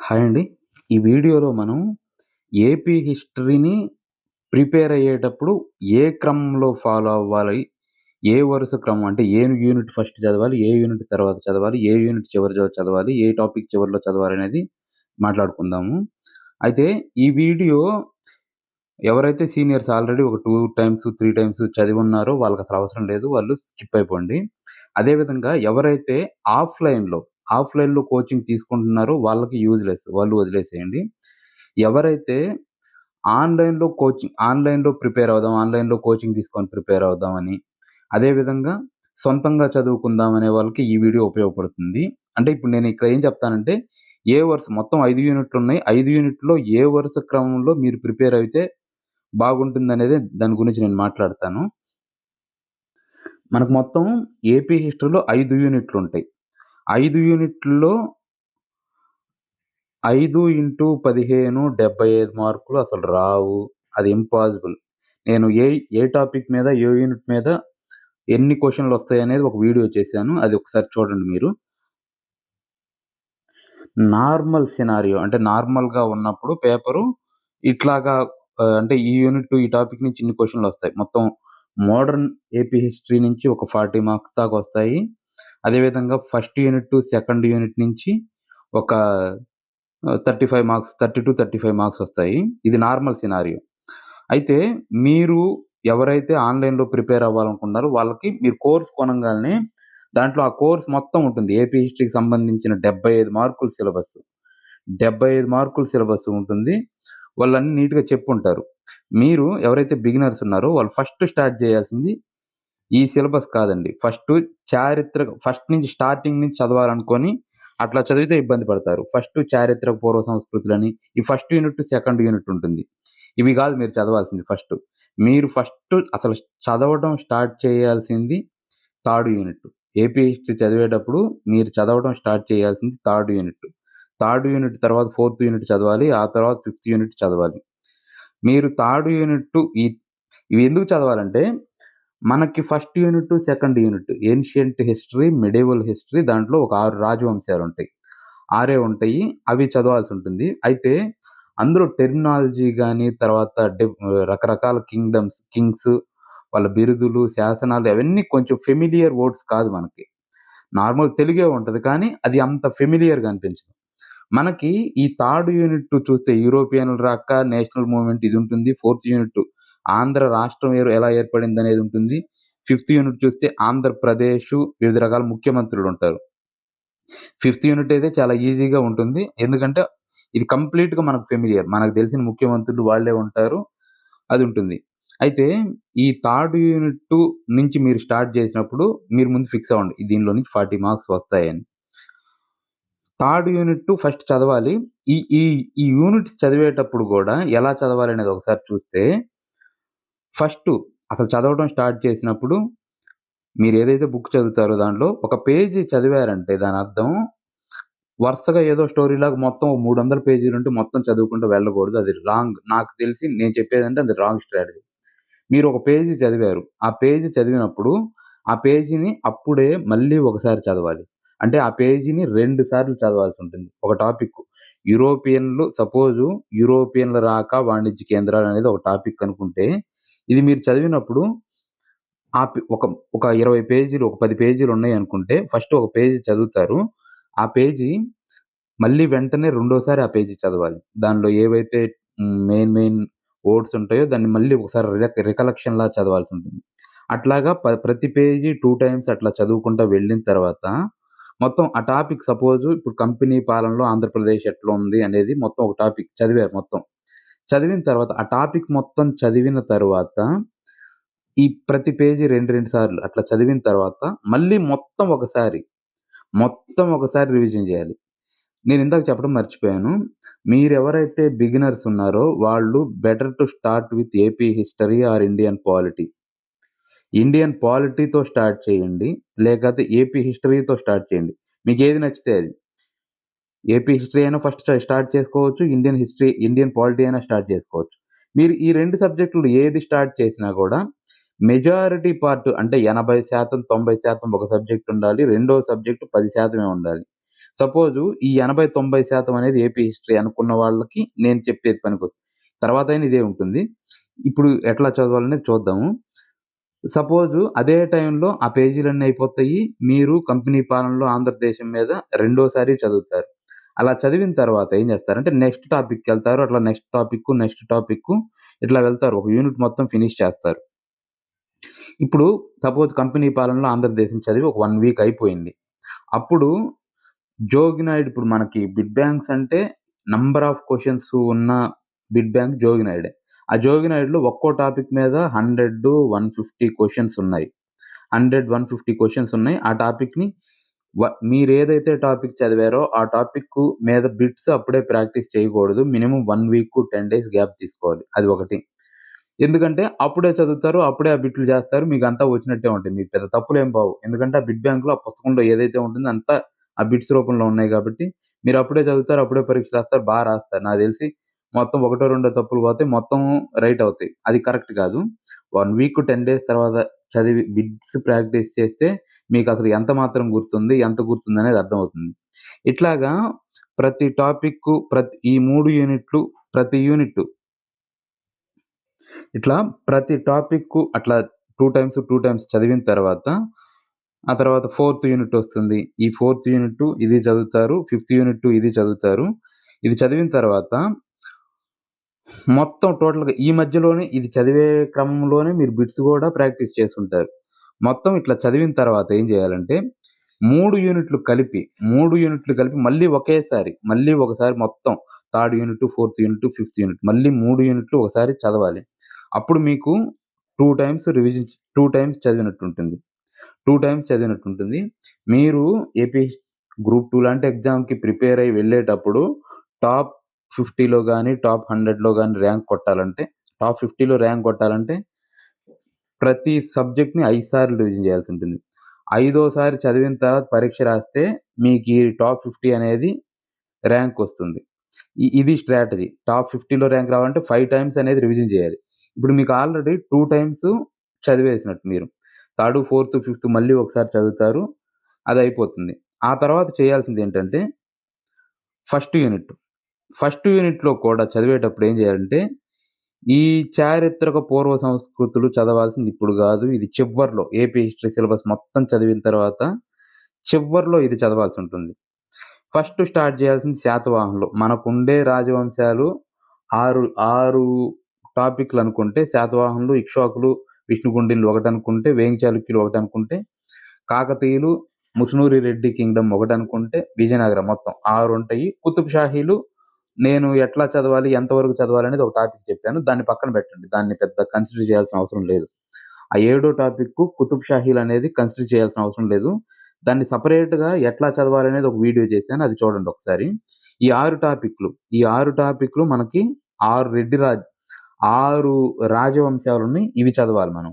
Hi అండి. ఈ వీడియోలో మనం ఏపీ హిస్టరీని ప్రిపేర్ అయ్యేటప్పుడు ఏ క్రమంలో ఫాలో అవ్వాలి? ఏ వరుస క్రమం అంటే ఏ యూనిట్ ఫస్ట్ చదవాలి? ఏ యూనిట్ తర్వాత చదవాలి? ఏ యూనిట్ చివరి చదవాలి? ఏ టాపిక్ చివరిలో చదవాలి అనేది మాట్లాడుకుందాము. అయితే ఈ వీడియో ఎవరైతే సీనియర్స్ ఆల్రెడీ ఒక టూ టైమ్స్, త్రీ టైమ్స్ చదివి ఉన్నారో వాళ్ళకి అసలు అవసరం లేదు. వాళ్ళు స్కిప్ అయిపోండి. అదే విధంగా ఎవరైతే ఆఫ్‌లైన్‌లో, ఆఫ్‌లైన్‌లో కోచింగ్ తీసుకుంటున్నారో వాళ్ళకి యూజ్‌లెస్. వాళ్ళు వదిలేసేయండి. ఎవరైతే ఆన్‌లైన్‌లో కోచింగ్ ఆన్‌లైన్‌లో ప్రిపేర్ అవుదాం, ఆన్‌లైన్‌లో కోచింగ్ తీసుకొని ప్రిపేర్ అవుదామని, అదేవిధంగా సొంతంగా చదువుకుందాం అనే వాళ్ళకి ఈ వీడియో ఉపయోగపడుతుంది. అంటే ఇప్పుడు నేను ఇక్కడ ఏం చెప్తానంటే ఏ వరుస మొత్తం ఐదు యూనిట్లు ఉన్నాయి ఐదు యూనిట్‌లో ఏ వరుస క్రమంలో మీరు ప్రిపేర్ అయితే బాగుంటుంది అనేది దాని గురించి నేను మాట్లాడతాను. మనకు మొత్తం ఏపీ హిస్టరీలో ఐదు యూనిట్లు ఉంటాయి ఐదు యూనిట్లో ఐదు ఇంటూ 15 75 మార్కులు అసలు రావు. అది ఇంపాసిబుల్. నేను ఏ ఏ టాపిక్ మీద, ఏ యూనిట్ మీద ఎన్ని క్వెషన్‌లొస్తాయనేది ఒక వీడియో చేశాను. అది ఒకసారి చూడండి మీరు. నార్మల్ సినారియో అంటే నార్మల్‌గా ఉన్నప్పుడు పేపరు ఇట్లాగా అంటే ఈ యూనిట్ ఈ టాపిక్ నుంచి ఇన్ని క్వెషన్‌లొస్తాయి. మొత్తం మోడర్న్ ఏపీ హిస్టరీ నుంచి ఒక 40 మార్క్స్ దాకా వస్తాయి. అదే విధంగా first unit, to second unit నుంచి ఒక థర్టీ ఫైవ్ మార్క్స్ 30-35 మార్క్స్ వస్తాయి. ఇది నార్మల్ సినారియో. అయితే మీరు ఎవరైతే ఆన్‌లైన్‌లో ప్రిపేర్ అవ్వాలనుకున్నారో వాళ్ళకి మీరు కోర్స్ కొనగానే దాంట్లో ఆ కోర్స్ మొత్తం ఉంటుంది. ఏపీ హిస్టరీకి సంబంధించిన 75 మార్కుల సిలబస్. 75 మార్కుల సిలబస్ ఉంటుంది. వాళ్ళన్నీ నీట్‌గా చెప్పుంటారు. మీరు ఎవరైతే బిగినర్స్ ఉన్నారో వాళ్ళు ఫస్ట్ స్టార్ట్ చేయాల్సింది ఈ సిలబస్ కాదండి. ఫస్ట్ చారిత్రక ఫస్ట్ నుంచి స్టార్టింగ్ నుంచి చదవాలనుకొని అట్లా చదివితే ఇబ్బంది పడతారు. ఫస్ట్ చారిత్రక పూర్వ సంస్కృతులని ఈ ఫస్ట్ యూనిట్, సెకండ్ యూనిట్ ఉంటుంది. ఇవి కాదు మీరు చదవాల్సింది ఫస్ట్ మీరు ఫస్ట్ అసలు చదవడం స్టార్ట్ చేయాల్సింది థర్డ్ యూనిట్. ఏపీ హిస్టరీ చదివేటప్పుడు మీరు చదవడం స్టార్ట్ చేయాల్సింది థర్డ్ యూనిట్. థర్డ్ యూనిట్ తర్వాత ఫోర్త్ యూనిట్ చదవాలి. ఆ తర్వాత ఫిఫ్త్ యూనిట్ చదవాలి. మీరు థర్డ్ యూనిట్ ఈ ఇవి ఎందుకు చదవాలంటే మనకి first unit, second unit ancient history, medieval history దాంట్లో ఒక ఆరు రాజవంశాలు ఉంటాయి ఆరే ఉంటాయి. అవి చదవాల్సి ఉంటుంది అయితే అందులో టెర్మినాలజీ కానీ తర్వాత డె రకరకాల కింగ్‌డమ్స్, కింగ్స్ వాళ్ళ బిరుదులు, శాసనాలు అవన్నీ కొంచెం ఫెమిలియర్ వర్డ్స్ కాదు మనకి. నార్మల్ తెలుగే ఉంటుంది కానీ అది అంత ఫెమిలియర్‌గా అనిపించదు. మనకి ఈ థర్డ్ యూనిట్ చూస్తే యూరోపియన్‌లు రాక నేషనల్ మూవ్‌మెంట్ ఇది ఉంటుంది. ఫోర్త్ యూనిట్ ఆంధ్ర రాష్ట్రం ఏర్ ఎలా ఏర్పడిందనేది ఉంటుంది. ఫిఫ్త్ యూనిట్ చూస్తే ఆంధ్రప్రదేశ్ వివిధ రకాల ముఖ్యమంత్రులు ఉంటారు ఫిఫ్త్ యూనిట్ అయితే చాలా ఈజీగా ఉంటుంది. ఎందుకంటే ఇది కంప్లీట్‌గా మనకు ఫెమిలియర్. మనకు తెలిసిన ముఖ్యమంత్రులు వాళ్ళే ఉంటారు. అది ఉంటుంది. అయితే ఈ థర్డ్ యూనిట్ నుంచి మీరు స్టార్ట్ చేసినప్పుడు మీరు ముందు ఫిక్స్ అవ్వండి. దీనిలో నుంచి 40 మార్క్స్ వస్తాయని. థర్డ్ యూనిట్ ఫస్ట్ చదవాలి. ఈ ఈ ఈ యూనిట్స్ చదివేటప్పుడు కూడా ఎలా చదవాలి అనేది ఒకసారి చూస్తే ఫస్ట్ అసలు చదవడం స్టార్ట్ చేసినప్పుడు మీరు ఏదైతే బుక్ చదువుతారో దాంట్లో ఒక పేజీ చదివారంటే దాని అర్థం వరుసగా ఏదో స్టోరీలాగా మొత్తం మూడు వందల పేజీలు ఉంటే మొత్తం చదువుకుంటూ వెళ్ళకూడదు. అది రాంగ్. నాకు తెలిసి నేను చెప్పేదంటే అది రాంగ్ స్ట్రాటజీ. మీరు ఒక పేజీ చదివారు. ఆ పేజీ చదివినప్పుడు ఆ పేజీని అప్పుడే మళ్ళీ ఒకసారి చదవాలి. అంటే ఆ పేజీని రెండు సార్లు చదవాల్సి ఉంటుంది ఒక టాపిక్ యూరోపియన్‌లు సపోజు యూరోపియన్‌ల రాక వాణిజ్య కేంద్రాలు అనేది ఒక టాపిక్ అనుకుంటే ఇది మీరు చదివినప్పుడు ఆ ఒక ఒక 20 పేజీలు, ఒక పది పేజీలు ఉన్నాయి అనుకుంటే ఫస్ట్ ఒక పేజీ చదువుతారు. ఆ పేజీ మళ్ళీ వెంటనే రెండోసారి ఆ పేజీ చదవాలి. దానిలో ఏవైతే మెయిన్ మెయిన్ వర్డ్స్ ఉంటాయో దాన్ని మళ్ళీ ఒకసారి రికలెక్షన్లా రికలెక్షన్‌లా చదవాల్సుంటుంది. అట్లాగా ప ప్రతి పేజీ టూ టైమ్స్ అట్లా చదువుకుంటా వెళ్ళిన తర్వాత మొత్తం ఆ టాపిక్ సపోజ్ ఇప్పుడు కంపెనీ పాలనలో ఆంధ్రప్రదేశ్ ఎట్లా ఉంది అనేది మొత్తం ఒక టాపిక్ చదివారు మొత్తం. చదివిన తర్వాత ఆ టాపిక్ మొత్తం చదివిన తర్వాత ఈ ప్రతి పేజీ 2, 2 సార్లు అట్లా చదివిన తర్వాత మళ్ళీ మొత్తం ఒకసారి, మొత్తం ఒకసారి రివిజన్ చేయాలి. నేను ఇందాక చెప్పడం మర్చిపోయాను. మీరు ఎవరైతే బిగినర్స్ ఉన్నారో వాళ్ళు better to start with AP history or Indian polity. Indian పాలిటీతో start చేయండి. లేకపోతే ఏపీ హిస్టరీతో స్టార్ట్ చేయండి. మీకు ఏది నచ్చితే అది. ఏపీ హిస్టరీ అయినా ఫస్ట్ స్టార్ట్ చేసుకోవచ్చు. ఇండియన్ హిస్టరీ ఇండియన్ పాలిటీ అయినా స్టార్ట్ చేసుకోవచ్చు. మీరు ఈ రెండు సబ్జెక్టులు ఏది స్టార్ట్ చేసినా కూడా మెజారిటీ పార్ట్ అంటే 80% 90% ఒక సబ్జెక్ట్ ఉండాలి. రెండో సబ్జెక్టు పది శాతమే ఉండాలి. సపోజు ఈ 80, 90% అనేది ఏపీ హిస్టరీ అనుకున్న వాళ్ళకి నేను చెప్పేది పనికి తర్వాత అయినా ఇదే ఉంటుంది. ఇప్పుడు ఎట్లా చదవాలనేది చూద్దాము. సపోజు అదే టైంలో ఆ పేజీలన్నీ అయిపోతాయి. మీరు కంపెనీ పాలనలో ఆంధ్రదేశం మీద రెండోసారి చదువుతారు. అలా చదివిన తర్వాత ఏం చేస్తారంటే నెక్స్ట్ టాపిక్‌కెళ్తారు. అట్లా నెక్స్ట్ టాపిక్కు, నెక్స్ట్ టాపిక్ ఇట్లా వెళ్తారు. ఒక యూనిట్ మొత్తం ఫినిష్ చేస్తారు. ఇప్పుడు సపోజ్ కంపెనీ పాలనలో ఆంధ్రదేశం చదివి ఒక వన్ వీక్ అయిపోయింది. అప్పుడు జోగినాయుడు ఇప్పుడు మనకి బిడ్ బ్యాంక్స్ అంటే నంబర్ ఆఫ్ క్వశ్చన్స్ ఉన్న బిడ్ బ్యాంక్ జోగినాయుడే. ఆ జోగినాయుడులో ఒక్కో టాపిక్ మీద హండ్రెడ్ వన్ ఫిఫ్టీ క్వశ్చన్స్ ఉన్నాయి. హండ్రెడ్ వన్ ఫిఫ్టీ క్వశ్చన్స్ ఉన్నాయి. ఆ టాపిక్‌ని మీరు ఏదైతే టాపిక్ చదివారో ఆ టాపిక్ మీద బిట్స్ అప్పుడే ప్రాక్టీస్ చేయకూడదు. Minimum one week, 10 days gap తీసుకోవాలి. అది ఒకటి. ఎందుకంటే అప్పుడే చదువుతారు. అప్పుడే ఆ బిట్లు చేస్తారు. మీకు అంతా వచ్చినట్టే ఉంటాయి. మీకు పెద్ద తప్పులేం బావు ఎందుకంటే ఆ బిడ్ బ్యాంక్‌లో ఆ పుస్తకంలో ఏదైతే ఉంటుందో అంతా ఆ బిట్స్ రూపంలో ఉన్నాయి కాబట్టి మీరు అప్పుడే చదువుతారు. అప్పుడే పరీక్ష రాస్తారు. బాగా రాస్తారు. నాకు తెలిసి మొత్తం ఒకటో, రెండో తప్పులు పోతే మొత్తం రైట్ అవుతాయి. అది కరెక్ట్ కాదు. వన్ వీక్, 10 డేస్ తర్వాత చదివి బిట్స్ ప్రాక్టీస్ చేస్తే మీకు అసలు ఎంత మాత్రం గుర్తుంది, ఎంత గుర్తుందనేది అర్థమవుతుంది. ఇట్లాగా ప్రతి టాపిక్కు ప్రతి ఈ మూడు యూనిట్లు ప్రతి యూనిట్ ఇట్లా ప్రతి టాపిక్కు అట్లా టూ టైమ్స్, టూ టైమ్స్ చదివిన తర్వాత ఆ తర్వాత ఫోర్త్ యూనిట్ వస్తుంది. ఈ ఫోర్త్ యూనిట్ ఇది చదువుతారు. ఫిఫ్త్ యూనిట్ ఇది చదువుతారు. ఇది చదివిన తర్వాత మొత్తం టోటల్‌గా ఈ మధ్యలోనే ఇది చదివే క్రమంలోనే మీరు బిట్స్ కూడా ప్రాక్టీస్ చేసుకుంటారు మొత్తం ఇట్లా చదివిన తర్వాత ఏం చేయాలంటే మూడు యూనిట్లు కలిపి మూడు యూనిట్లు కలిపి మళ్ళీ ఒకేసారి మళ్ళీ ఒకసారి మొత్తం third unit, fourth unit, fifth unit మళ్ళీ మూడు యూనిట్లు ఒకసారి చదవాలి. అప్పుడు మీకు two times revision two times చదివినట్టు ఉంటుంది టూ టైమ్స్ చదివినట్టు ఉంటుంది మీరు ఏపీ గ్రూప్ టూ లాంటి ఎగ్జామ్‌కి ప్రిపేర్ అయ్యి వెళ్ళేటప్పుడు టాప్ ఫిఫ్టీలో కానీ టాప్ హండ్రెడ్లో కానీ ర్యాంక్ కొట్టాలంటే టాప్ 50లో ర్యాంక్ కొట్టాలంటే ప్రతి సబ్జెక్ట్‌ని ఐదు సార్లు రివిజన్ చేయాల్సుంటుంది. ఐదోసారి చదివిన తర్వాత పరీక్ష రాస్తే మీకు ఈ టాప్ 50 అనేది ర్యాంక్ వస్తుంది. ఇది స్ట్రాటజీ. టాప్ 50లో ర్యాంక్ రావాలంటే ఫైవ్ టైమ్స్ అనేది రివిజన్ చేయాలి. ఇప్పుడు మీకు ఆల్రెడీ టూ టైమ్స్ చదివేసినట్టు మీరు. థర్డ్, ఫోర్త్, ఫిఫ్త్ మళ్ళీ ఒకసారి చదువుతారు. అది అయిపోతుంది ఆ తర్వాత చేయాల్సింది ఏంటంటే ఫస్ట్ యూనిట్. ఫస్ట్ యూనిట్‌లో కూడా చదివేటప్పుడు ఏం చేయాలంటే ఈ చారిత్రక పూర్వ సంస్కృతులు చదవాల్సింది ఇప్పుడు కాదు ఇది చివరిలో ఏపీ హిస్టరీ సిలబస్ మొత్తం చదివిన తర్వాత చివరిలో ఇది చదవాల్సి ఉంటుంది ఫస్ట్ స్టార్ట్ చేయాల్సింది శాతవాహనులు. మనకుండే రాజవంశాలు ఆరు ఆరు టాపిక్లు అనుకుంటే శాతవాహనులు, ఇక్ష్వాకులు, ఒకటి అనుకుంటే వేంగచాలుక్యులు ఒకటి అనుకుంటే కాకతీయులు, ముసునూరి రెడ్డి కింగ్డమ్ ఒకటి అనుకుంటే విజయనగరం మొత్తం ఆరు ఉంటాయి. కుతుబ్ షాహీలు నేను ఎట్లా చదవాలి, ఎంతవరకు చదవాలి అనేది ఒక టాపిక్ చెప్పాను. దాన్ని పక్కన పెట్టండి. దాన్ని పెద్ద కన్సిడర్ చేయాల్సిన అవసరం లేదు. ఆ ఏడో టాపిక్ కుతుబ్ షాహీల్ అనేది కన్సిడర్ చేయాల్సిన అవసరం లేదు. దాన్ని సపరేట్గా ఎట్లా చదవాలి అనేది ఒక వీడియో చేశాను. అది చూడండి ఒకసారి. ఈ ఆరు టాపిక్‌లు ఈ ఆరు టాపిక్‌లు మనకి ఆరు రెడ్డి రాజ్ ఆరు రాజవంశాలున్నాయి. ఇవి చదవాలి మనం.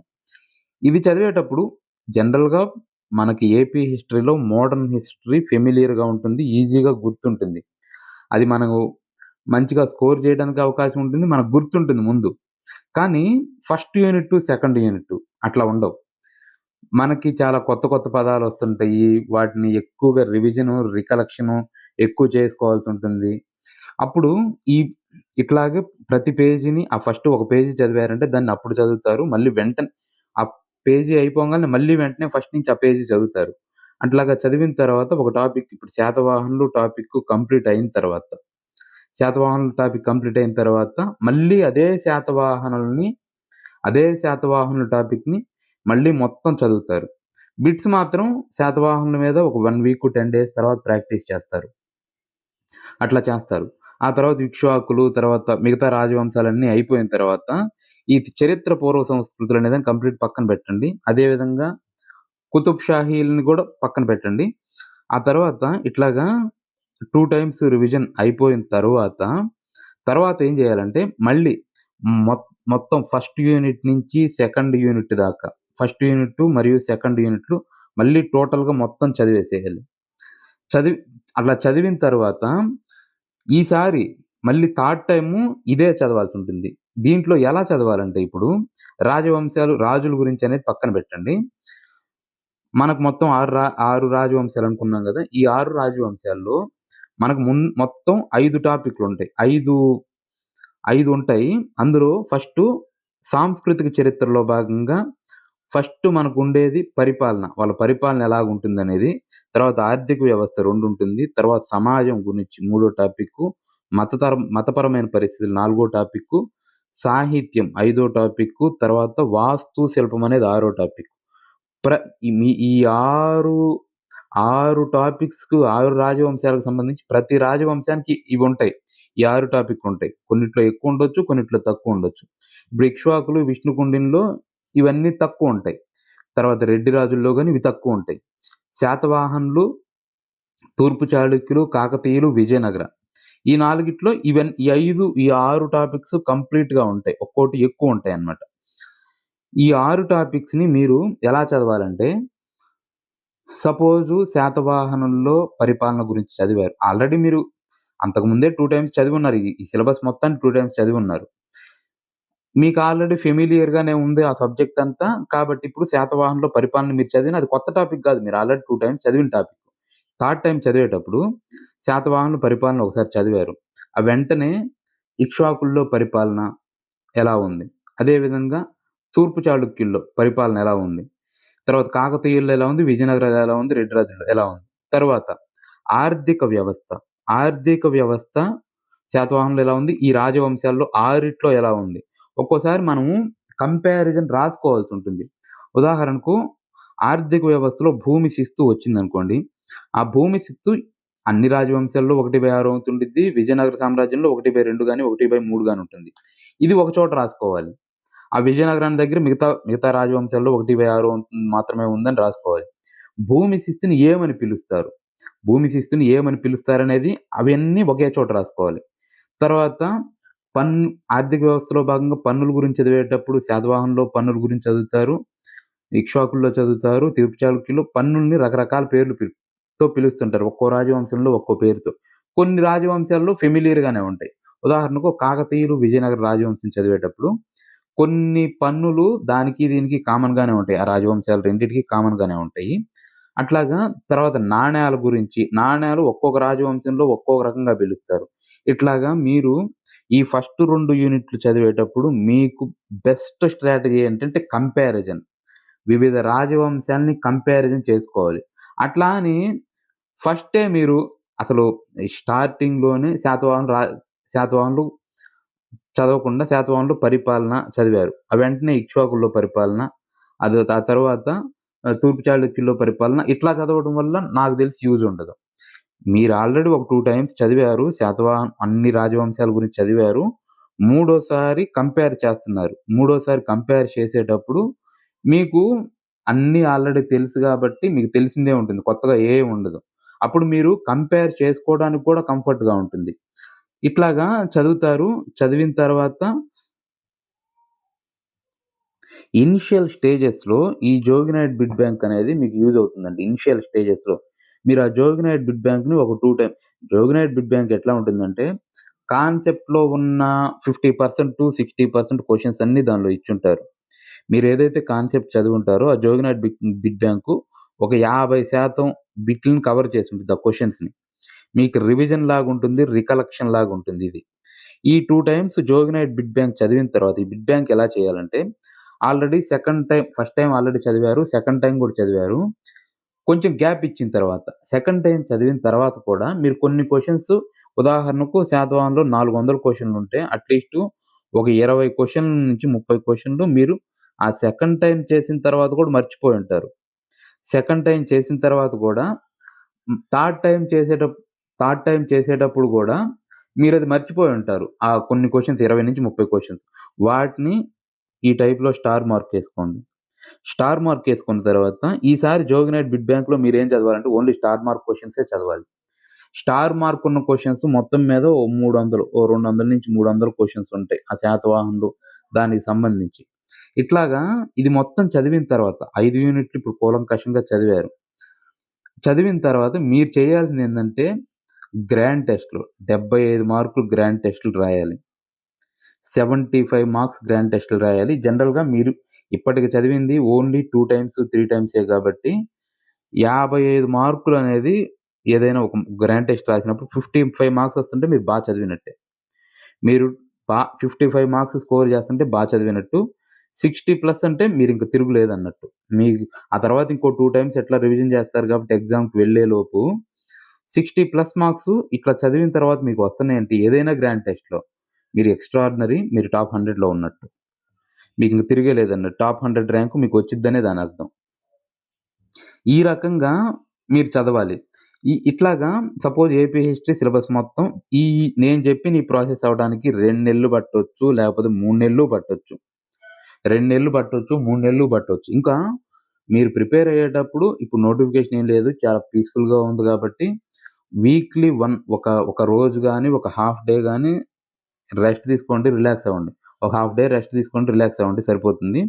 ఇవి చదివేటప్పుడు జనరల్‌గా మనకి ఏపీ హిస్టరీలో మోడర్న్ హిస్టరీ ఫెమిలియర్‌గా ఉంటుంది. ఈజీగా గుర్తుంటుంది. అది మనము మంచిగా స్కోర్ చేయడానికి అవకాశం ఉంటుంది. మనకు గుర్తుంటుంది ముందు. కానీ ఫస్ట్ యూనిట్, సెకండ్ యూనిట్ అట్లా ఉండవు. మనకి చాలా కొత్త కొత్త పదాలు వస్తుంటాయి వాటిని ఎక్కువగా రివిజను, రికలెక్షను ఎక్కువ చేసుకోవాల్సి ఉంటుంది అప్పుడు ఈ ఇట్లాగే ప్రతి పేజీని ఆ ఫస్ట్ ఒక పేజీ చదివారంటే దాన్ని అప్పుడు చదువుతారు. మళ్ళీ వెంటనే ఆ పేజీ అయిపోగానే మళ్ళీ వెంటనే ఫస్ట్ నుంచి ఆ పేజీ చదువుతారు. అట్లాగా చదివిన తర్వాత ఒక టాపిక్ ఇప్పుడు శాతవాహనులు టాపిక్ కంప్లీట్ అయిన తర్వాత శాతవాహనుల టాపిక్ కంప్లీట్ అయిన తర్వాత మళ్ళీ అదే శాతవాహనుల్ని అదే శాతవాహనుల టాపిక్‌ని మళ్ళీ మొత్తం చదువుతారు. బిట్స్ మాత్రం శాతవాహనుల మీద ఒక వన్ వీక్, 10 డేస్ తర్వాత ప్రాక్టీస్ చేస్తారు. అట్లా చేస్తారు. ఆ తర్వాత ఇక్ష్వాకులు, తర్వాత మిగతా రాజవంశాలన్నీ అయిపోయిన తర్వాత ఈ చరిత్ర పూర్వ సంస్కృతులు అనేది కంప్లీట్ పక్కన పెట్టండి. అదేవిధంగా కుతుబ్ షాహీలని కూడా పక్కన పెట్టండి. ఆ తర్వాత ఇట్లాగా టూ టైమ్స్ రివిజన్ అయిపోయిన తర్వాత తర్వాత ఏం చేయాలంటే మళ్ళీ మొత్తం ఫస్ట్ యూనిట్ నుంచి సెకండ్ యూనిట్ దాకా ఫస్ట్ యూనిట్ మరియు సెకండ్ యూనిట్లు మళ్ళీ టోటల్‌గా మొత్తం చదివేసేయాలి. చదివి అట్లా చదివిన తర్వాత ఈసారి మళ్ళీ థర్డ్ టైము ఇదే చదవాల్సి ఉంటుంది దీంట్లో ఎలా చదవాలంటే ఇప్పుడు రాజవంశాలు రాజుల గురించి అనేది పక్కన పెట్టండి. మనకు మొత్తం ఆరు రా ఆరు రాజవంశాలు అనుకున్నాం కదా ఈ ఆరు రాజవంశాల్లో మనకు మున్ మొత్తం ఐదు టాపిక్లు ఉంటాయి ఐదు ఐదు ఉంటాయి. అందులో ఫస్ట్ సాంస్కృతిక చరిత్రలో భాగంగా ఫస్ట్ మనకు ఉండేది పరిపాలన. వాళ్ళ పరిపాలన ఎలాగుంటుందనేది. తర్వాత ఆర్థిక వ్యవస్థ రెండు ఉంటుంది. తర్వాత సమాజం గురించి మూడో టాపిక్కు. మతతర మతపరమైన పరిస్థితులు నాలుగో టాపిక్కు. సాహిత్యం ఐదో టాపిక్కు. తర్వాత వాస్తు శిల్పం అనేది ఆరో టాపిక్. ప్ర ఈ ఆరు ఆరు టాపిక్స్‌కు ఆరు రాజవంశాలకు సంబంధించి ప్రతి రాజవంశానికి ఇవి ఉంటాయి. ఈ ఆరు టాపిక్ ఉంటాయి. కొన్నిట్లో ఎక్కువ ఉండొచ్చు కొన్నిట్లో తక్కువుండొచ్చు. ఇప్పుడు ఇక్ష్వాకులు, విష్ణుకుండిన్‌లో ఇవన్నీ తక్కువ ఉంటాయి. తర్వాత రెడ్డి రాజుల్లో కానీ ఇవి తక్కువ ఉంటాయి. శాతవాహనులు, తూర్పు చాళుక్యులు, కాకతీయులు, విజయనగరం. ఈ నాలుగిట్లో ఇవన్ ఈ ఐదు ఈ ఆరు టాపిక్స్ కంప్లీట్‌గా ఉంటాయి. ఒక్కోటి ఎక్కువ ఉంటాయి అన్నమాట ఈ ఆరు టాపిక్స్‌ని మీరు ఎలా చదవాలంటే సపోజు శాతవాహనుల్లో పరిపాలన గురించి చదివారు. ఆల్రెడీ మీరు అంతకు ముందే 2 టైమ్స్ చదివి ఉన్నారు ఈ సిలబస్ మొత్తాన్ని టూ టైమ్స్ చదివి ఉన్నారు మీకు ఆల్రెడీ ఫెమిలియర్‌గానే ఉంది ఆ సబ్జెక్ట్ అంతా. కాబట్టి ఇప్పుడు శాతవాహనలో పరిపాలన మీరు చదివిన అది కొత్త టాపిక్ కాదు మీరు ఆల్రెడీ టూ టైమ్స్ చదివిన టాపిక్. థర్డ్ టైం చదివేటప్పుడు శాతవాహనుల పరిపాలన ఒకసారి చదివారు. ఆ వెంటనే ఇక్ష్వాకుల్లో పరిపాలన ఎలా ఉంది? అదేవిధంగా తూర్పు చాళుక్యుల్లో పరిపాలన ఎలా ఉంది? తర్వాత కాకతీయుల్లో ఎలా ఉంది? విజయనగరంలో ఎలా ఉంది? రెడ్డిరాజుల్లో ఎలా ఉంది? తర్వాత ఆర్థిక వ్యవస్థ. ఆర్థిక వ్యవస్థ శాతవాహనంలో ఎలా ఉంది? ఈ రాజవంశాల్లో ఆరిట్లో ఎలా ఉంది? ఒక్కోసారి మనము కంపారిజన్ రాసుకోవాల్సుంటుంది. ఉదాహరణకు ఆర్థిక వ్యవస్థలో భూమి శిస్తు వచ్చిందనుకోండి. ఆ భూమి శిస్తు అన్ని రాజవంశాల్లో ఒకటి బై ఆరు అవుతుంటుంది విజయనగర సామ్రాజ్యంలో ఒకటి బై రెండు కానీ ఒకటి బై మూడు కానీ ఉంటుంది. ఇది ఒక చోట రాసుకోవాలి. ఆ విజయనగరం దగ్గర మిగతా మిగతా రాజవంశాల్లో 1/6 మాత్రమే ఉందని రాసుకోవాలి. భూమి శిస్తుని ఏమని పిలుస్తారు? భూమి శిస్తుని ఏమని పిలుస్తారనేది అవన్నీ ఒకే చోట రాసుకోవాలి. తర్వాత పన్ ఆర్థిక వ్యవస్థలో భాగంగా పన్నుల గురించి చదివేటప్పుడు శాతవాహనుల్లో పన్నుల గురించి చదువుతారు. ఇక్ష్వాకుల్లో చదువుతారు. తూర్పు చాళుక్యులు పన్నుల్ని రకరకాల పేర్లు తో పిలుస్తుంటారు. ఒక్కో రాజవంశంలో ఒక్కో పేరుతో. కొన్ని రాజవంశాల్లో ఫెమిలియర్‌గానే ఉంటాయి. ఉదాహరణకు కాకతీయులు, విజయనగర రాజవంశం చదివేటప్పుడు కొన్ని పన్నులు దానికి దీనికి కామన్‌గానే ఉంటాయి. ఆ రాజవంశాలు రెండింటికి కామన్‌గానే ఉంటాయి. అట్లాగా తర్వాత నాణ్యాల గురించి నాణేలు ఒక్కొక్క రాజవంశంలో ఒక్కొక్క రకంగా పిలుస్తారు. ఇట్లాగా మీరు ఈ ఫస్ట్ రెండు యూనిట్లు చదివేటప్పుడు మీకు బెస్ట్ స్ట్రాటజీ ఏంటంటే కంపారిజన్. వివిధ రాజవంశాలని కంపారిజన్ చేసుకోవాలి. అట్లా అని ఫస్టే మీరు అసలు స్టార్టింగ్‌లోనే శాతవాహన రా శాతవాహనులు చదవకుండా శాతవాహనులు పరిపాలన చదివారు. ఆ వెంటనే ఇక్ష్వాకుల్లో పరిపాలన, అది ఆ తర్వాత తూర్పు చాళుక్యుల్లో పరిపాలన ఇట్లా చదవడం వల్ల నాకు తెలిసి యూజ్ ఉండదు. మీరు ఆల్రెడీ ఒక టూ టైమ్స్ చదివారు. శాతవాహన్ అన్ని రాజవంశాల గురించి చదివారు. మూడోసారి కంపేర్ చేస్తున్నారు. మూడోసారి కంపేర్ చేసేటప్పుడు మీకు అన్నీ ఆల్రెడీ తెలుసు కాబట్టి మీకు తెలిసిందే ఉంటుంది. కొత్తగా ఏం ఉండదు. అప్పుడు మీరు కంపేర్ చేసుకోవడానికి కూడా కంఫర్ట్‌గా ఉంటుంది. ఇట్లాగా చదువుతారు. చదివిన తర్వాత ఇనిషియల్ స్టేజెస్‌లో ఈ జోగినైట్ బిడ్ బ్యాంక్ అనేది మీకు యూజ్ అవుతుందండి. ఇనిషియల్ స్టేజెస్‌లో. మీరు ఆ జోగినాయిడ్ బిడ్ బ్యాంక్‌ని ఒక 2 టైమ్ జోగినైట్ బిడ్ బ్యాంక్ ఎట్లా ఉంటుందంటే కాన్సెప్ట్‌లో ఉన్న fifty percent to sixty percent questions అన్నీ దానిలో ఇచ్చుంటారు. ఏదైతే కాన్సెప్ట్ చదువుంటారో ఆ జోగినైట్ బిడ్ బిడ్ బ్యాంకు ఒక యాభై శాతం బిట్లను కవర్ చేసి ఉంటుంది ఆ క్వశ్చన్స్ని మీకు రివిజన్ లాగుంటుంది. రికలెక్షన్ లాగుంటుంది ఇది. ఈ టూ టైమ్స్ జోగినైట్ బిడ్ బ్యాంక్ చదివిన తర్వాత ఈ బిడ్ బ్యాంక్ ఎలా చేయాలంటే already second time first time already చదివారు. సెకండ్ టైం కూడా చదివారు. కొంచెం గ్యాప్ ఇచ్చిన తర్వాత సెకండ్ టైం చదివిన తర్వాత కూడా మీరు కొన్ని క్వశ్చన్స్ ఉదాహరణకు శాతవాహన్లో నాలుగు వందల క్వశ్చన్లు ఉంటే అట్‌లీస్ట్ ఒక ఇరవై క్వశ్చన్ల నుంచి ముప్పై క్వశ్చన్లు మీరు ఆ సెకండ్ టైం చేసిన తర్వాత కూడా మర్చిపోయి ఉంటారు సెకండ్ టైం చేసిన తర్వాత కూడా థర్డ్ టైం చేసేట థర్డ్ టైం చేసేటప్పుడు కూడా మీరు అది మర్చిపోయి ఉంటారు ఆ కొన్ని క్వెషన్స్ 20-30 క్వెషన్స్. వాటిని ఈ టైప్‌లో స్టార్ మార్క్ వేసుకోండి స్టార్ మార్క్ వేసుకున్న తర్వాత ఈసారి జోగినైట్ బిడ్ బ్యాంక్‌లో మీరు ఏం చదవాలంటే ఓన్లీ స్టార్ మార్క్ క్వశ్చన్సే చదవాలి. స్టార్ మార్క్ ఉన్న క్వశ్చన్స్ మొత్తం మీద ఓ 300 ఓ రెండు వందల నుంచి మూడు వందల క్వశ్చన్స్ ఉంటాయి. ఆ శాతవాహనులు దానికి సంబంధించి. ఇట్లాగా ఇది మొత్తం చదివిన తర్వాత ఐదు యూనిట్లు ఇప్పుడు కూలంకషంగా చదివారు. చదివిన తర్వాత మీరు చేయాల్సింది ఏంటంటే గ్రాండ్ టెస్ట్‌లు 75 మార్కులు గ్రాండ్ టెస్ట్‌లు రాయాలి. 75 మార్క్స్ గ్రాండ్ టెస్ట్‌లు రాయాలి. జనరల్‌గా మీరు ఇప్పటికి చదివింది ఓన్లీ టూ టైమ్స్, త్రీ టైమ్సే గాబట్టి 55 మార్కులనేది ఏదైనా ఒక గ్రాండ్ టెస్ట్ రాసినప్పుడు 55 మార్క్స్ వస్తుంటే మీరు బాగా చదివినట్టే. మీరు బా 55 మార్క్స్ స్కోర్ చేస్తుంటే బాగా చదివినట్టు. 60+ అంటే మీరు ఇంకా తిరుగులేదు అన్నట్టు మీ ఆ తర్వాత ఇంకో టూ టైమ్స్ ఎట్లా రివిజన్ చేస్తారు కాబట్టి ఎగ్జామ్‌కి వెళ్ళేలోపు 60+ మార్క్స్ ఇట్లా చదివిన తర్వాత మీకు వస్తున్నాయంటే ఏదైనా గ్రాండ్ టెస్ట్‌లో మీరు ఎక్స్ట్రాడినరీ మీరు టాప్ 100లో ఉన్నట్టు. మీకు తిరిగే లేదన్నట్టు. టాప్ 100 ర్యాంక్ మీకు వచ్చిద్దనే దాని అర్థం ఈ రకంగా మీరు చదవాలి. ఈ ఇట్లాగా సపోజ్ ఏపీ హిస్టరీ సిలబస్ మొత్తం ఈ నేను చెప్పిన ఈ ప్రాసెస్ అవ్వడానికి రెండు నెలలు పట్టవచ్చు లేకపోతే మూడు నెలలు పట్టవచ్చు రెండు నెలలు పట్టవచ్చు మూడు నెలలు పట్టవచ్చు ఇంకా మీరు ప్రిపేర్ అయ్యేటప్పుడు ఇప్పుడు నోటిఫికేషన్ ఏం లేదు. చాలా పీస్‌ఫుల్‌గా ఉంది కాబట్టి వీక్లీ వన్ ఒక ఒక రోజు కానీ ఒక హాఫ్ డే కానీ రెస్ట్ తీసుకోండి. రిలాక్స్ అవ్వండి. ఒక హాఫ్ డే రెస్ట్ తీసుకోండి. రిలాక్స్ అవ్వండి సరిపోతుంది.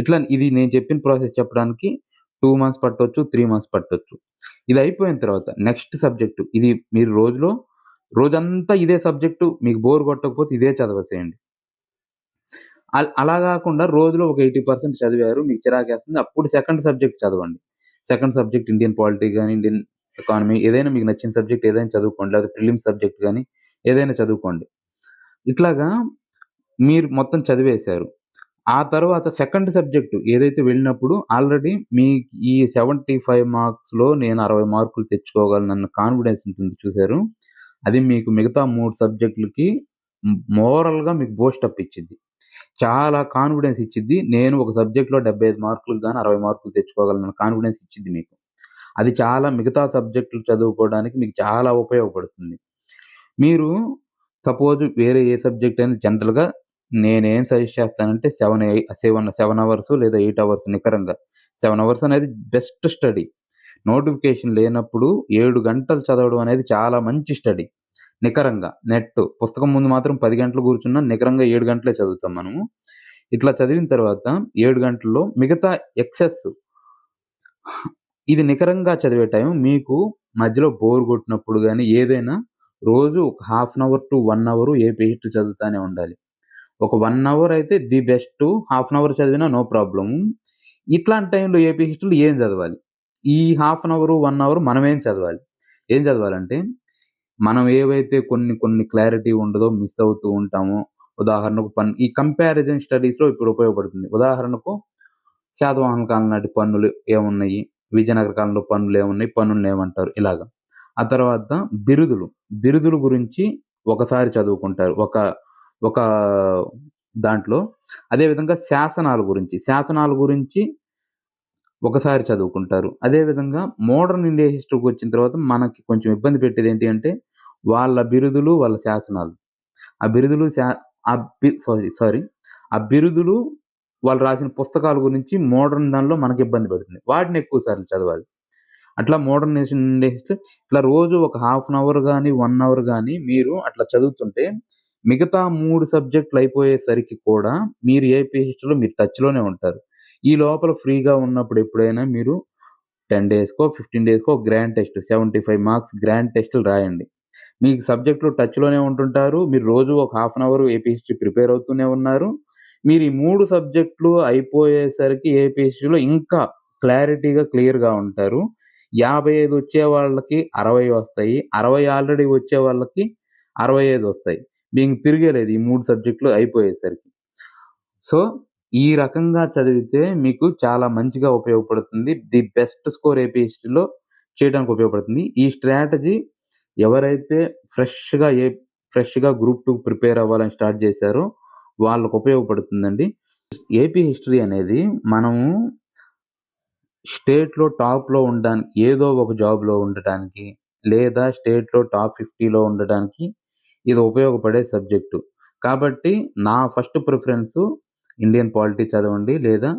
ఇట్లా ఇది నేను చెప్పిన ప్రాసెస్ చెప్పడానికి టూ మంత్స్ పట్టవచ్చు త్రీ మంత్స్ పట్టవచ్చు ఇది అయిపోయిన తర్వాత నెక్స్ట్ సబ్జెక్టు ఇది మీరు రోజులో రోజంతా ఇదే సబ్జెక్టు మీకు బోర్ కొట్టకపోతే ఇదే చదవసేయండి. అలా కాకుండా రోజులో ఒక 80% చదివారు. మీకు చిరాకేస్తుంది. అప్పుడు సెకండ్ సబ్జెక్ట్ చదవండి. సెకండ్ సబ్జెక్ట్ ఇండియన్ పాలిటీ కానీ ఇండియన్ ఎకానమీ ఏదైనా మీకు నచ్చిన సబ్జెక్ట్ ఏదైనా చదువుకోండి. లేకపోతే ప్రిలిమ్ సబ్జెక్ట్ కానీ ఏదైనా చదువుకోండి. ఇట్లాగా మీరు మొత్తం చదివేశారు. ఆ తర్వాత సెకండ్ సబ్జెక్టు ఏదైతే వెళ్ళినప్పుడు ఆల్రెడీ మీ ఈ 75 మార్క్స్‌లో నేను 60 మార్కులు తెచ్చుకోగలనన్న కాన్ఫిడెన్స్ ఉంటుంది చూసారు. అది మీకు మిగతా మూడు సబ్జెక్టులకి మోరల్‌గా మీకు బూస్టప్ ఇచ్చింది చాలా కాన్ఫిడెన్స్ ఇచ్చింది నేను ఒక సబ్జెక్ట్‌లో డెబ్భై ఐదు మార్కులు కానీ అరవై మార్కులు తెచ్చుకోగలను కాన్ఫిడెన్స్ ఇచ్చింది మీకు. అది చాలా మిగతా సబ్జెక్టులు చదువుకోవడానికి మీకు చాలా ఉపయోగపడుతుంది. మీరు సపోజ్ వేరే ఏ సబ్జెక్ట్ అయినా జనరల్‌గా నేనేం సజెస్ట్ చేస్తానంటే సెవెన్ సెవెన్ సెవెన్ అవర్స్ లేదా ఎయిట్ అవర్స్ నికరంగా. సెవెన్ అవర్స్ అనేది బెస్ట్ స్టడీ. నోటిఫికేషన్ లేనప్పుడు ఏడు గంటలు చదవడం అనేది చాలా మంచి స్టడీ. నికరంగా నెట్ పుస్తకం ముందు మాత్రం పది గంటలు కూర్చున్నా నికరంగా ఏడు గంటలే చదువుతాం మనము. ఇట్లా చదివిన తర్వాత ఏడు గంటల్లో మిగతా ఎక్సెస్ ఇది నికరంగా చదివే టైం మీకు మధ్యలో బోర్ కొట్టినప్పుడు కానీ ఏదైనా రోజు ఒక half an hour to one hour AP page చదువుతానే ఉండాలి. ఒక వన్ అవర్ అయితే the best. Half an hour చదివినా నో ప్రాబ్లమ్. ఇట్లాంటి టైంలో ఏపీ హిస్టరీలో ఏం చదవాలి? ఈ half an hour, one hour మనమేం చదవాలి? ఏం చదవాలంటే మనం ఏవైతే కొన్ని కొన్ని క్లారిటీ ఉండదో మిస్ అవుతూ ఉంటామో ఉదాహరణకు పన్ను ఈ కంపారిజన్ స్టడీస్‌లో ఇప్పుడు ఉపయోగపడుతుంది. ఉదాహరణకు శాతవాహన కాలం నాటి పన్నులు ఏమున్నాయి? విజయనగర కాలంలో పనులు ఏమున్నాయి? పనులు ఏమంటారు? ఇలాగ. ఆ తర్వాత బిరుదులు. బిరుదుల గురించి ఒకసారి చదువుకుంటారు. ఒక ఒక దాంట్లో. అదేవిధంగా శాసనాల గురించి. శాసనాల గురించి ఒకసారి చదువుకుంటారు. అదేవిధంగా మోడర్న్ ఇండియా హిస్టరీకొచ్చిన తర్వాత మనకి కొంచెం ఇబ్బంది పెట్టేది ఏంటి అంటే వాళ్ళ బిరుదులు, వాళ్ళ శాసనాలు. ఆ బిరుదులు శా ఆ బి సారీ సారీ ఆ బిరుదులు వాళ్ళు రాసిన పుస్తకాల గురించి మోడర్న్ దానిలో మనకి ఇబ్బంది పెడుతుంది. వాటిని ఎక్కువ సార్లు చదవాలి. అట్లా మోడర్న్ నేషన్ ఇట్లా రోజు ఒక హాఫ్ అన్ అవర్ కానీ వన్ అవర్ కానీ మీరు అట్లా చదువుతుంటే మిగతా మూడు సబ్జెక్టులు అయిపోయేసరికి కూడా మీరు ఏ హిస్టరీలో మీరు టచ్‌లోనే ఉంటారు. ఈ లోపల ఫ్రీగా ఉన్నప్పుడు ఎప్పుడైనా మీరు 10 డేస్‌కో, 15 డేస్‌కో గ్రాండ్ టెస్ట్ 75 మార్క్స్ గ్రాండ్ టెస్టులు రాయండి. మీకు సబ్జెక్టులు టచ్‌లోనే ఉంటుంటారు. మీరు రోజు ఒక half an hour AP history prepare అవుతూనే ఉన్నారు. మీరు ఈ మూడు సబ్జెక్టులు అయిపోయేసరికి ఏపీఎస్సీలో ఇంకా క్లారిటీగా, క్లియర్‌గా ఉంటారు. 55 వచ్చే వాళ్ళకి 60 వస్తాయి. 60 ఆల్రెడీ వచ్చే వాళ్ళకి 65 వస్తాయి. మీకు తిరిగే లేదు ఈ మూడు సబ్జెక్టులు అయిపోయేసరికి. సో, ఈ రకంగా చదివితే మీకు చాలా మంచిగా ఉపయోగపడుతుంది. ది బెస్ట్ స్కోర్ ఏపీఎస్టీలో చేయడానికి ఉపయోగపడుతుంది. ఈ స్ట్రాటజీ ఎవరైతే ఫ్రెష్‌గా ఏ ఫ్రెష్‌గా గ్రూప్ టూ ప్రిపేర్ అవ్వాలని స్టార్ట్ చేశారో వాళ్ళకు ఉపయోగపడుతుందండి. ఏపీ హిస్టరీ అనేది మనము స్టేట్‌లో టాప్‌లో ఉండడానికి ఏదో ఒక జాబ్‌లో ఉండటానికి లేదా స్టేట్‌లో టాప్ 50లో ఉండడానికి ఇది ఉపయోగపడే సబ్జెక్టు. కాబట్టి నా ఫస్ట్ ప్రిఫరెన్సు ఇండియన్ పాలిటీ చదవండి లేదా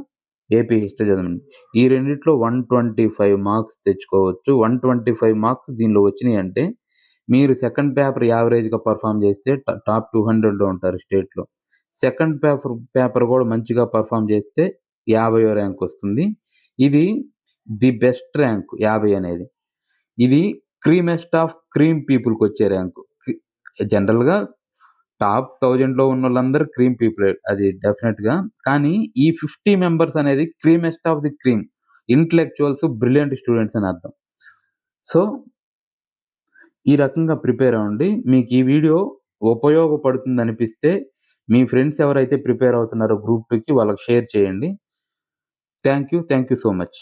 ఏపీ హిస్టరీ చదవండి. ఈ రెండిట్లో 125 మార్క్స్ తెచ్చుకోవచ్చు. 125 మార్క్స్ దీనిలో వచ్చినాయంటే మీరు సెకండ్ పేపర్ యావరేజ్‌గా పెర్ఫార్మ్ చేస్తే టాప్ టూ హండ్రెడ్లో ఉంటారు స్టేట్‌లో. సెకండ్ పేపర్ పేపర్ కూడా మంచిగా పర్ఫామ్ చేస్తే 50 ర్యాంక్ వస్తుంది. ఇది ది బెస్ట్ ర్యాంక్ 50 అనేది. ఇది క్రీమెస్ట్ ఆఫ్ క్రీమ్ పీపుల్‌కొచ్చే ర్యాంకు. జనరల్‌గా టాప్ థౌజండ్లో ఉన్న వాళ్ళందరూ క్రీమ్ పీపుల్ అది డెఫినెట్గా కానీ ఈ 50 మెంబర్స్ అనేది creamest of the cream. Intellectuals, brilliant students అని అర్థం. సో ఈ రకంగా ప్రిపేర్ అవ్వండి. మీకు ఈ వీడియో ఉపయోగపడుతుందనిపిస్తే మీ ఫ్రెండ్స్ ఎవరైతే ప్రిపేర్ అవుతున్నారో గ్రూప్ టూకి వాళ్ళకి షేర్ చేయండి. Thank you. Thank you so much.